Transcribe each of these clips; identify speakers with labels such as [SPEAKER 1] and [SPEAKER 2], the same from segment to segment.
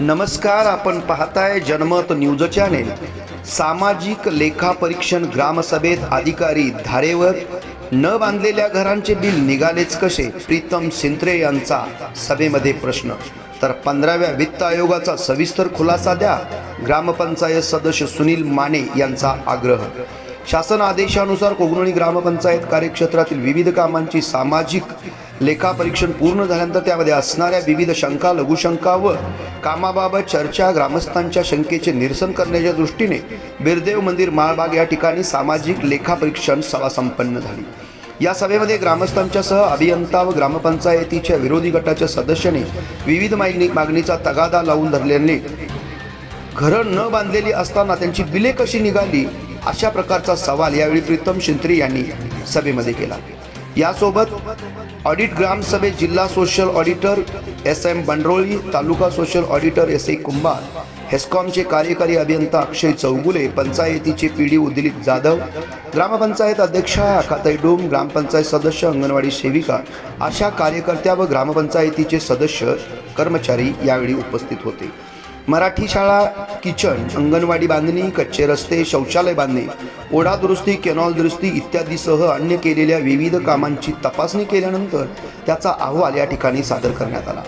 [SPEAKER 1] नमस्कार आपण पाहताय जनमत न्यूज चॅनेल. सामाजिक लेखापरीक्षण ग्रामसभेत अधिकारी धारेवर. न बांधलेल्या घरांचे बिल निघालेच कसे? प्रीतम सिंत्रे यांचा सभेमध्ये प्रश्न. तर पंधराव्या वित्त आयोगाचा सविस्तर खुलासा द्या. ग्रामपंचायत सदस्य सुनील माने यांचा आग्रह. शासन आदेशानुसार कोगनोळी ग्रामपंचायत कार्यक्षेत्रातील विविध कामांची सामाजिक लेखापरीक्षण पूर्ण झाल्यानंतर त्यामध्ये असणाऱ्या विविध शंका लघुशंका व कामाबाबत चर्चा ग्रामस्थांच्या शंकेचे निरसन करण्याच्या दृष्टीने बिरदेव मंदिर माळबाग या ठिकाणी सामाजिक लेखापरीक्षण सभा संपन्न झाली. या सभेमध्ये ग्रामस्थांच्या सह अभियंता व ग्रामपंचायतीच्या विरोधी गटाच्या सदस्यांनी विविध मागणी मागणीचा तगादा लावून धरल्याने घरं न बांधलेली असताना त्यांची बिले कशी निघाली अशा प्रकारचा सवाल यावेळी प्रीतम शिंत्रे यांनी सभेमध्ये केला. यासोबत ऑडिट ग्रामसभेत जिल्हा social auditor S M Bandaroli taluka social auditor S A Kumbhar हेस्कॉमचे कार्यकारी अभियंता अक्षय चौगुले पंचायतीचे पी डी दिलीप जाधव ग्रामपंचायत अध्यक्षा अखाताई डोम ग्रामपंचायत सदस्य अंगणवाडी सेविका अशा कार्यकर्त्या व ग्रामपंचायतीचे सदस्य कर्मचारी यावेळी उपस्थित होते. मराठी शाळा किचन अंगणवाडी बांधणी कच्चे रस्ते शौचालय बांधणे ओढा दुरुस्ती केनॉल दुरुस्ती इत्यादीसह अन्य केलेल्या विविध कामांची तपासणी केल्यानंतर त्याचा अहवाल या ठिकाणी सादर करण्यात आला.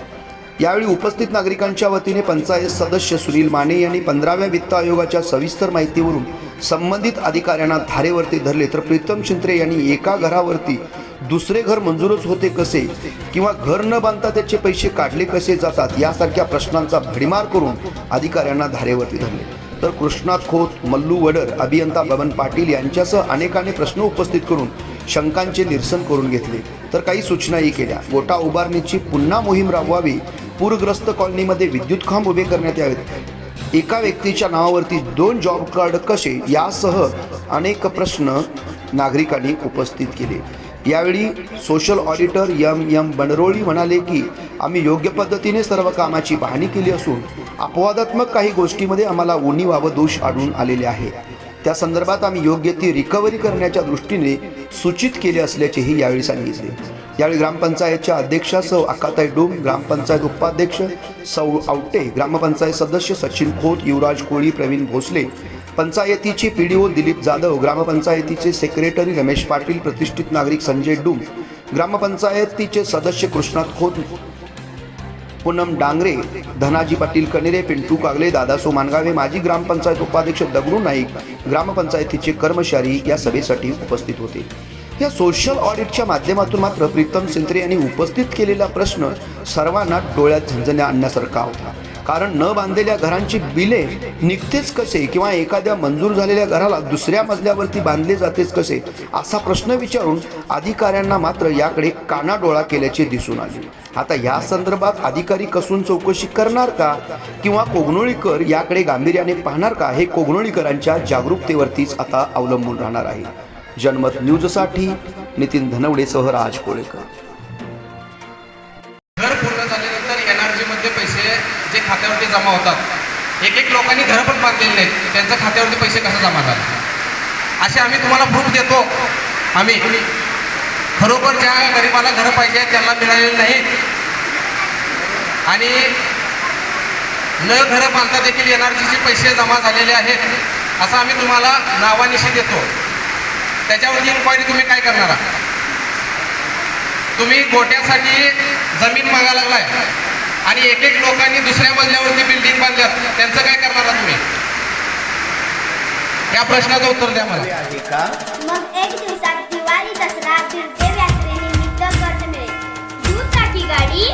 [SPEAKER 1] यावेळी उपस्थित नागरिकांच्या वतीने पंचायत सदस्य सुनील माने यांनी पंधराव्या वित्त आयोगाच्या सविस्तर माहितीवरून संबंधित अधिकाऱ्यांना धारेवरती धरले तर प्रीतम शिंत्रे यांनी एका घरावरती दुसरे घर मंजूरच होते कसे? किंवा घर न बांधता त्याचे पैसे काढले कसे जातात? यासारख्या प्रश्नांचा भडीमार करून अधिकाऱ्यांना धारेवरती धरले. तर कृष्णात खोत मल्लू वडर अभियंता बबन पाटील यांच्यासह अनेकाने प्रश्न उपस्थित करून शंकांचे निरसन करून घेतले. तर काही सूचनाही केल्या. गोटा उभारणीची पुन्हा मोहीम राबवावी पूरग्रस्त कॉलनीमध्ये विद्युत खांब उभे करण्यात यावेत. एका व्यक्तीच्या नावावरती दोन जॉब कार्ड कसे? यासह अनेक प्रश्न नागरिकांनी उपस्थित केले. यावेळी social auditor M M Banaroli म्हणाले की आम्ही योग्य पद्धतीने सर्व कामाची पाहणी केली असून अपवादात्मक काही गोष्टीमध्ये आम्हाला उणीवा व दोष आढळून आलेले आहेत त्या संदर्भात आम्ही योग्य ती रिकव्हरी करण्याच्या दृष्टीने सूचित केले असल्याचेही यावेळी सांगितले. यावेळी ग्रामपंचायतच्या अध्यक्षासह अकाताई डोम ग्रामपंचायत उपाध्यक्ष सौ आवटे ग्रामपंचायत सदस्य सचिन खोत युवराज कोळी प्रवीण भोसले पंचायतीचे P D O Dilip Jadhav ग्रामपंचायतीचे सेक्रेटरी रमेश पाटील प्रतिष्ठित नागरिक संजय डुम ग्रामपंचायतीचे सदस्य कृष्णात खोत पूनम डांगरे धनाजी पाटील कनेरे पिंटू कागले दादासो मानगावे माजी ग्रामपंचायत उपाध्यक्ष दगडू नाईक ग्रामपंचायतीचे कर्मचारी या सभेसाठी उपस्थित होते. या सोशल ऑडिटच्या माध्यमातून मात्र प्रीतम सिंत्रे यांनी उपस्थित केलेला प्रश्न सर्वांना डोळ्यात झंझण्या आणण्यासारखा होता. कारण न बांधलेल्या घरांची बिले निघतेच कसे? किंवा एखाद्या मंजूर झालेल्या घराला दुसऱ्या मजल्यावरती बांधले जातेच कसे? असा प्रश्न विचारून अधिकाऱ्यांना मात्र याकडे कानाडोळा केल्याचे दिसून आले. आता या संदर्भात अधिकारी कसून चौकशी करणार का? किंवा कोगनोळीकर याकडे गांभीर्याने पाहणार का? हे कोगनोळीकरांच्या जागरूकतेवरतीच आता अवलंबून राहणार आहे. जनमत न्यूजसाठी नितीन धनवडेसह राज कोळेकर.
[SPEAKER 2] जमा होतात. एक एक लोकांनी घरं पण बांधलेली नाहीत. त्यांच्या खात्यावरती पैसे कसे जमा झाले? असे आम्ही तुम्हाला प्रूफ देतो. आम्ही खरोखर ज्या गरिबाला घरं पाहिजे त्यांना मिळालेली नाहीत. आणि न घरं बांधता देखील एनआरजीचे पैसे जमा झालेले आहेत असं आम्ही तुम्हाला नावानिशी देतो. त्याच्यावरती इन्क्वायरी तुम्ही काय करणार आहात? तुम्ही गोट्यासाठी जमीन मागा लागलाय. आणि एक एक लोकांनी दुसऱ्या मजल्यावरती बिल्डिंग बांधल्यात त्यांचं काय करणार तुम्ही? या प्रश्नाचं उत्तर द्या मला.
[SPEAKER 1] आहे का?
[SPEAKER 3] मग एक दिवसात दिवाळी दसरा बिरदेव यात्रेनिमित्त कर्ज मिळेल. दुचाकी गाडी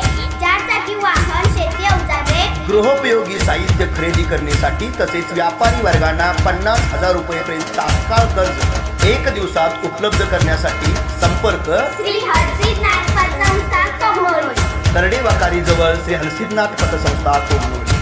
[SPEAKER 3] चार चाकी वाहन शेती अवजारे
[SPEAKER 4] गृहोपयोगी साहित्य खरेदी करण्यासाठी तसेच व्यापारी वर्गांना पन्नास हजार रुपयेपर्यंत तात्काळ कर्ज एक दिवसात उपलब्ध करण्यासाठी संपर्क
[SPEAKER 3] श्री हरसिद्धनाथ पतसंस्था कमोली
[SPEAKER 4] तरडे वाकारीजवळ श्री हलसिद्धनाथ पतसंस्था कोगनोळी